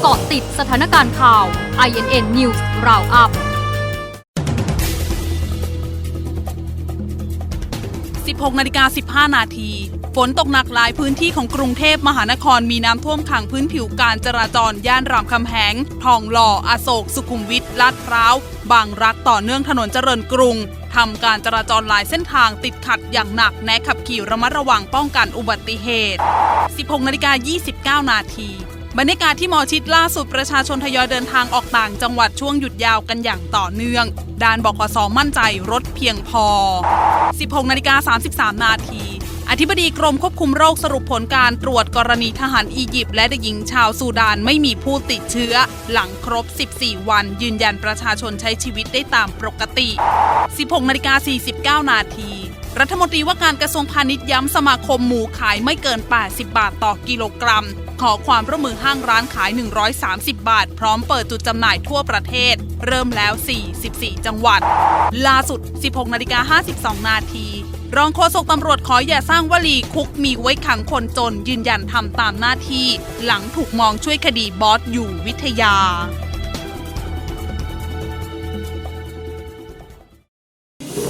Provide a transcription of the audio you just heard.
เกาะติดสถานการณ์ข่าว INN News Roundup 16นาฬิกา15 นาที ฝนตกหนักหลายพื้นที่ของกรุงเทพมหานครมีน้ำท่วมขังพื้นผิวการจราจรย่านรามคำแหง ทองหล่อ อโศก สุขุมวิท ลาดพร้าว บางรักต่อเนื่องถนนเจริญกรุงทำการจราจรหลายเส้นทางติดขัดอย่างหนักแนะขับขี่ระมัดระวังป้องกันอุบัติเหตุ 16นาฬิกา29 นาที บรรยากาศที่หมอชิดล่าสุดประชาชนทยอยเดินทางออกต่างจังหวัดช่วงหยุดยาวกันอย่างต่อเนื่องด้านบกสมั่นใจรถเพียงพอ 16นาฬิกา33 นาทีอธิบดีกรมควบคุมโรคสรุปผลการตรวจกรณีทหารอียิปต์และเด็กหญิงชาวซูดานไม่มีผู้ติดเชื้อ หลังครบ 14 วัน ยืนยันประชาชนใช้ชีวิตได้ตามปกติ 16นาฬิกา49 นาที รัฐมนตรีว่าการกระทรวงพาณิชย์ย้ำสมาคมหมูขายไม่เกิน 80 บาทต่อกิโลกรัม ขอความร่วมมือห้างร้านขาย 130 บาท พร้อมเปิดจุดจำหน่ายทั่วประเทศ เริ่มแล้ว 44 จังหวัด ล่าสุด 16นาฬิกา52 นาที รองโฆษกตำรวจขออย่าสร้างวลีคุกมีไว้ขังคนจนยืนยันทำตามหน้าที่ หลังถูกมองช่วยคดีบอสอยู่วิทยา